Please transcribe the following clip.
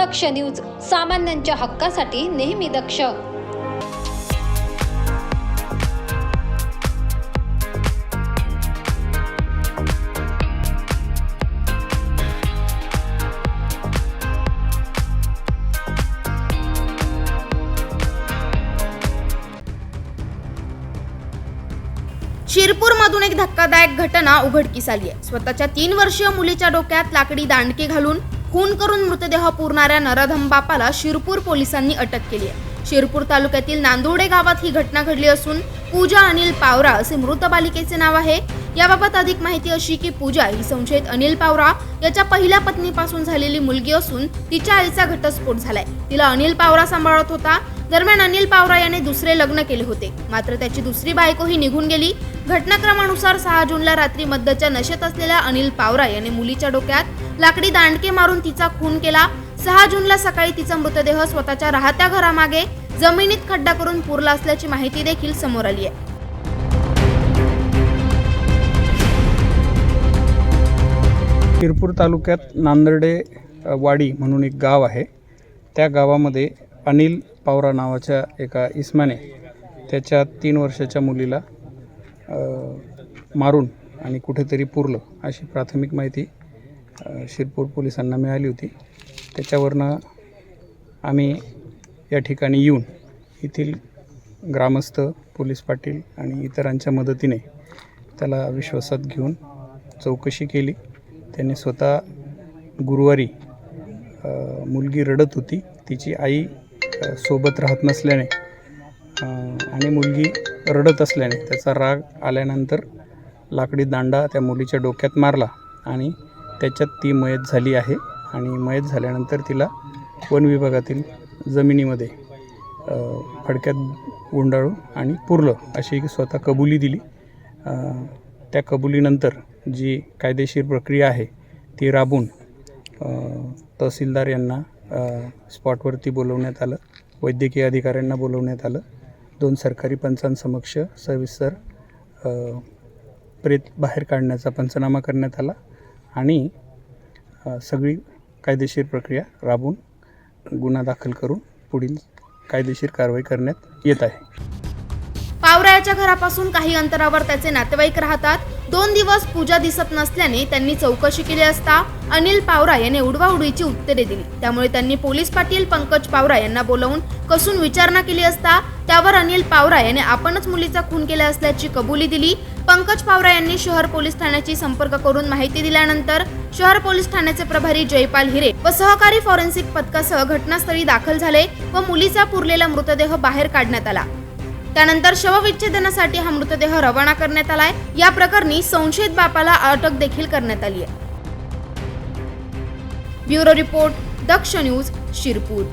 दक्ष news सामान्यांच्या हक्कासाठी नेहमी दक्ष. शिरपूरमधून एक धक्कादायक घटना उघडकीस आली आहे. स्वतःच्या तीन वर्षीय मुलीच्या डोक्यात लाकडी दांडके घालून खून करून मृतदेह पुरणाऱ्या नराधम बापाला शिरपूर पोलिसांनी अटक केली आहे. शिरपूर तालुक्यातील नांदोडे गावात ही घटना घडली असून पूजा अनिल पावरा असे मृत बालिकेचे नाव आहे. याबाबत अधिक माहिती अशी की पूजा ही संशयित अनिल पावरा याच्या पहिल्या पत्नीपासून झालेली मुलगी असून तिच्या आईचा घटस्फोट झालाय. तिला अनिल पावरा सांभाळत होता. दरम्यान अनिल पावरा याने दुसरे लग्न केले होते. मात्र त्याची दुसरी बायको ही निघून गेली. घटनाक्रमानुसार सहा जूनला रात्री मद्दच्या नशेत असलेल्या अनिल पावरा याने मुलीच्या डोक्यात लाकडी दांडके मारून तिचा खून केला. सहा जूनला सकाळी तिचा मृतदेह स्वतःच्या राहत्या घरामागे जमिनीत खड्डा करून पुरला असल्याची माहिती देखील समोर आली आहे. शिरपूर तालुक्यात नांदर्डे वाडी म्हणून एक गाव आहे. त्या गावामध्ये अनिल पावरा नावाच्या एका इस्माने त्याच्या तीन वर्षाच्या मुलीला मारून आणि कुठेतरी पुरलं अशी प्राथमिक माहिती शिरपूर पोलिसांना मिळाली होती. त्याच्यावरनं आम्ही या ठिकाणी येऊन येथील ग्रामस्थ पोलीस पाटील आणि इतरांच्या मदतीने त्याला विश्वासात घेऊन चौकशी केली. त्यांनी स्वतः गुरुवारी मुलगी रडत होती. तिची आई सोबत राहत नसल्याने आणि मुलगी रडत असल्याने त्याचा राग आल्यानंतर लाकडी दांडा त्या मुलीच्या डोक्यात मारला आणि त्याच्यात ती मयत झाली आहे. आणि मयत झाल्यानंतर तिला वन विभागातील जमिनीमध्ये फडक्यात गुंडाळून आणि पुरलं अशी स्वतः कबुली दिली. त्या कबुलीनंतर जी कायदेशीर प्रक्रिया आहे ती राबून तहसीलदार यांना स्पॉटवरती बोलवण्यात आलं. वैद्यकीय अधिकाऱ्यांना बोलवण्यात आलं. दोन सरकारी पंचांसमक्ष सविस्तर प्रेत बाहेर काढण्याचा पंचनामा करण्यात आला आणि सगळी कायदेशीर प्रक्रिया राबून गुन्हा दाखल करून पुढील कायदेशीर कारवाई करण्यात येत आहे. पावरायाच्या घरापासून काही अंतरावर त्याचे नातेवाईक राहतात. दोन दिवस पूजा दिसत नसल्याने त्यांनी चौकशी केली असता अनिल पावरा याने उडवाउडीची उत्तरे दिली. त्यामुळे त्यांनी पोलीस पाटील पंकज पावरा यांना बोलवून कसून विचारणा केली असता त्यावर अनिल पावरा याने आपणच मुलीचा खून केला असल्याची कबुली दिली. पंकज पावरा यांनी शहर पोलीस ठाण्याची संपर्क करून माहिती दिल्यानंतर शहर पोलीस ठाण्याचे प्रभारी जयपाल हिरे व सहकारी फॉरेन्सिक पथकासह घटनास्थळी दाखल झाले व मुलीचा पुरलेला मृतदेह बाहेर काढण्यात आला. त्यानंतर शवविच्छेदनासाठी हा मृतदेह रवाना करण्यात आलाय. या प्रकरणी संशयित बापाला अटक देखील करण्यात आली आहे. Bureau report Daksh news Shirpur.